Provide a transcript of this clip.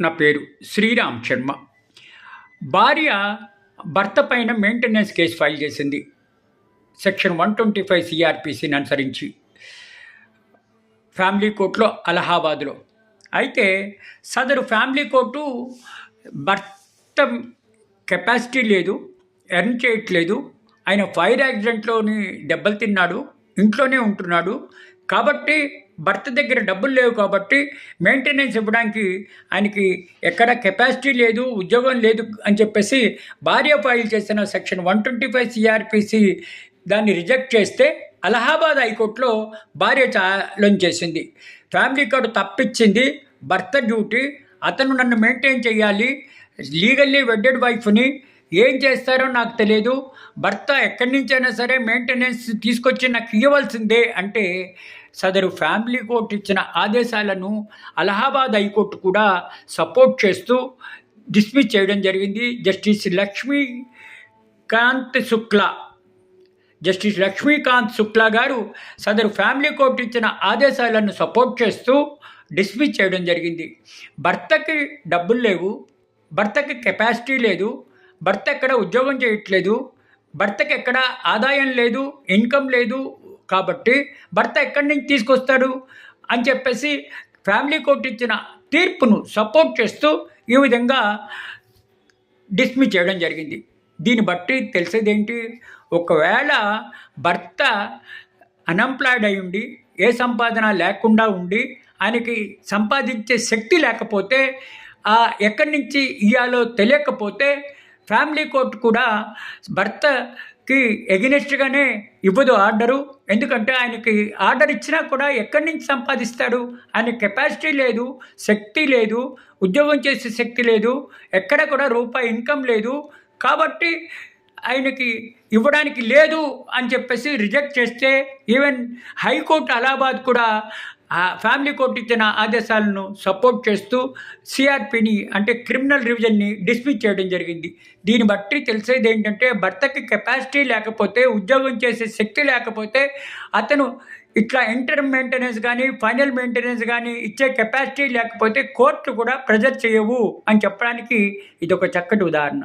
నా పేరు శ్రీరామ్ శర్మ. భార్య భర్త పైన మెయింటెనెన్స్ కేసు ఫైల్ చేసింది. సెక్షన్ వన్ ట్వంటీ ఫైవ్ సిఆర్పిసిని అనుసరించి ఫ్యామిలీ కోర్టులో అలహాబాద్లో. అయితే సదరు ఫ్యామిలీ కోర్టు భర్త కెపాసిటీ లేదు ఎర్న్ చేయట్లేదు. ఆయన ఫైర్ యాక్సిడెంట్లోని దెబ్బలు తిన్నాడు ఇంట్లోనే ఉంటున్నాడు. కాబట్టి భర్త దగ్గర డబ్బులు లేవు కాబట్టి మెయింటెనెన్స్ ఇవ్వడానికి ఆయనకి ఎక్కడ కెపాసిటీ లేదు ఉద్యోగం లేదు అని చెప్పేసి భార్య ఫైల్ చేసిన section one twenty five CrPC దాన్ని రిజెక్ట్ చేస్తే అలహాబాద్ హైకోర్టులో భార్య ఛాలెంజ్ చేసింది. ఫ్యామిలీ కార్డు తప్పించింది భర్త డ్యూటీ అతను నన్ను మెయింటైన్ చేయాలి లీగల్లీ వెడ్డెడ్ వైఫ్ని ఏం చేస్తారో నాకు తెలియదు భర్త ఎక్కడి నుంచైనా సరే మెయింటెనెన్స్ తీసుకొచ్చి నాకు ఇవ్వవలసిందే అంటే సదరు ఫ్యామిలీ కోర్టు ఇచ్చిన ఆదేశాలను అలహాబాద్ హైకోర్టు కూడా సపోర్ట్ చేస్తూ డిస్మిస్ చేయడం జరిగింది. జస్టిస్ లక్ష్మీకాంత్ శుక్లా జస్టిస్ లక్ష్మీకాంత్ శుక్లా గారు సదరు ఫ్యామిలీ కోర్టు ఇచ్చిన ఆదేశాలను సపోర్ట్ చేస్తూ డిస్మిస్ చేయడం జరిగింది. భర్తకి డబ్బులు లేవు. భర్తకి కెపాసిటీ లేదు. భర్త ఎక్కడ ఉద్యోగం చేయట్లేదు భర్తకి ఎక్కడ ఆదాయం లేదు ఇన్కమ్ లేదు కాబట్టి భర్త ఎక్కడి నుంచి తీసుకొస్తాడు అని చెప్పేసి ఫ్యామిలీ కోర్టు ఇచ్చిన తీర్పును సపోర్ట్ చేస్తూ ఈ విధంగా డిస్మిస్ చేయడం జరిగింది. దీన్ని బట్టి తెలిసేదేంటి? ఒకవేళ భర్త అన్ఎంప్లాయిడ్ అయి ఉండి ఏ సంపాదన లేకుండా ఉండి ఆయనకి సంపాదించే శక్తి లేకపోతే ఆ ఎక్కడి నుంచి ఇయ్యాలో తెలియకపోతే ఫ్యామిలీ కోర్టు కూడా భర్తకి ఎగినెస్ట్గానే ఇవ్వదు ఆర్డరు. ఎందుకంటే ఆయనకి ఆర్డర్ ఇచ్చినా కూడా ఎక్కడి నుంచి సంపాదిస్తాడు? ఆయన కెపాసిటీ లేదు శక్తి లేదు ఉద్యోగం చేసే శక్తి లేదు ఎక్కడ కూడా రూపాయి ఇన్కమ్ లేదు. కాబట్టి ఆయనకి ఇవ్వడానికి లేదు అని చెప్పేసి రిజెక్ట్ చేస్తే ఈవెన్ హైకోర్టు అలహాబాద్ కూడా ఆ ఫ్యామిలీ కోర్టు ఇచ్చిన ఆదేశాలను సపోర్ట్ చేస్తూ సిఆర్పిని అంటే క్రిమినల్ రివిజన్ని డిస్మిస్ చేయడం జరిగింది. దీన్ని బట్టి తెలిసేది ఏంటంటే భర్తకి కెపాసిటీ లేకపోతే ఉద్యోగం చేసే శక్తి లేకపోతే అతను ఇట్లా ఇంటర్ మెయింటెనెన్స్ కానీ ఫైనల్ మెయింటెనెన్స్ కానీ ఇచ్చే కెపాసిటీ లేకపోతే కోర్టు కూడా ప్రెజర్ చేయవు అని చెప్పడానికి ఇది ఒక చక్కటి ఉదాహరణ.